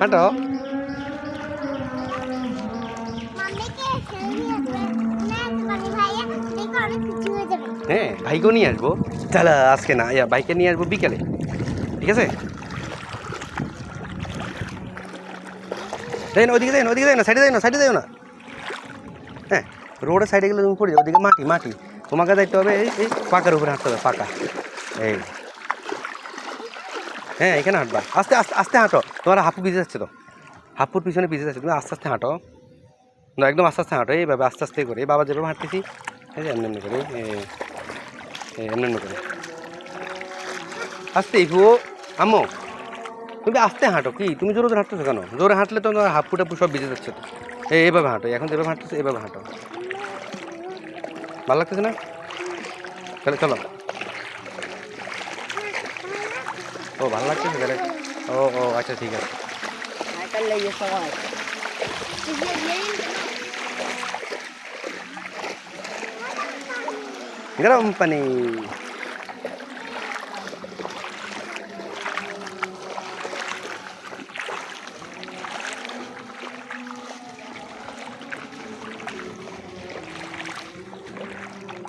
হাঁটো। হয়ে ভাইকেও নিয়ে আসব। তাহলে আজকে না ইয়া বাইকে নিয়ে আসব বিকেলে। ঠিক আছে? দেয় না ওদিকে না ওদিকে দেয় না সাইডে দেয় না সাইডে দেয় না। হ্যাঁ রোডের সাইডে গেলে তুমি পড়ে যাও ওদিকে মাটি মাটি। তোমাকে দেখতে হবে এই এই পাকার উপরে হাঁটতে হবে পাকা। এই হ্যাঁ এখানে হাঁটবা। আস্তে আস্তে আস্তে হাঁটো। তোমার হাঁপু ভিজে যাচ্ছে তো। হাঁপুর পিছনে ভিজে যাচ্ছে। তুমি আস্তে আস্তে হাঁটো। না, একদম আস্তে আস্তে হাঁটো। এইভাবে আস্তে আস্তে করে। বাবা যেভাবে হাঁটতেছি, এই যে এমনি এমনি করে এমনি এমনি করে। আস্তে ইভু আম্মু, তুমি আস্তে হাঁটো কি? তুমি জোরে জোরে হাঁটতেছো কেন? জোরে হাঁটলে তো তোমার হাফ ফুটাপু সব ভিজে যাচ্ছে তো। এই এইভাবে হাঁটো। এখন যেভাবে হাঁটতেছো এইভাবে হাঁটো। ভালো লাগতেছে না? তাহলে চলো। ও ভালো লাগতেছে তাহলে ও ও আচ্ছা ঠিক আছে সাইকেল লেগে সবাই গরম পানি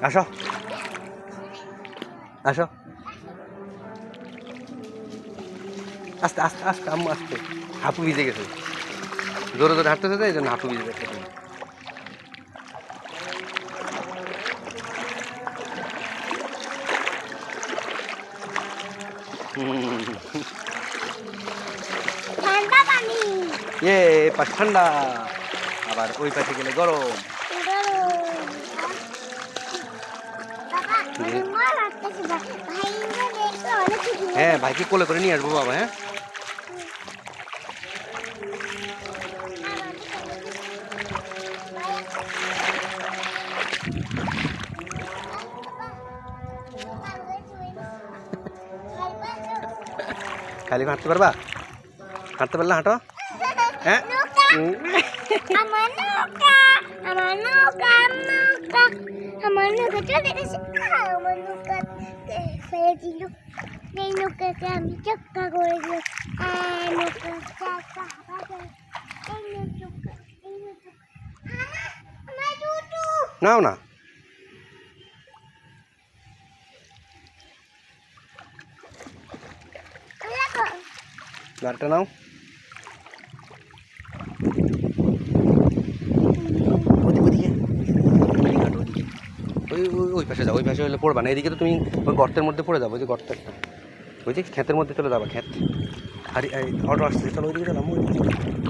আসো আসো আস্তে আস্তে আস্তে আম্মু আস্তে। হাঁপু ভিজে গেছে। জোরে জোরে হাঁটতেছে তো এই জন্য হাঁপু ভিজে গেছে। ইয়ে পাশ ঠান্ডা। আবার ওই পাশে গেলে গরম। হ্যাঁ ভাইকে কোলে করে নিয়ে আসব বাবা হ্যাঁ? খালি হাঁটতে পারবা? হাঁটতে পারলে হাঁটো। হ্যাঁ? উম, আমার নৌকা আমার নৌকা নৌকা আমার নৌকা চলে গেছে আমার নৌকা ফেলে দিল এই নৌকাকে আমি চাক্কা করে দিল আর নৌকা চাক্কা হাঁটা এই নৌকা এই নৌকা আমার টুটু নাও না দেখো গাড়িটা নাও। ওই। ওই ওই- ওই পাশে যাও ওই পাশে হলে পড়বা না। এদিকে তো তুমি ওই গর্তের মধ্যে পড়ে যাব ওই যে গর্তের। ওই যে ক্ষেতের মধ্যে চলে যাব ক্ষেত। আর অটো আসছে চলো ওইদিকে ওই আম্মু,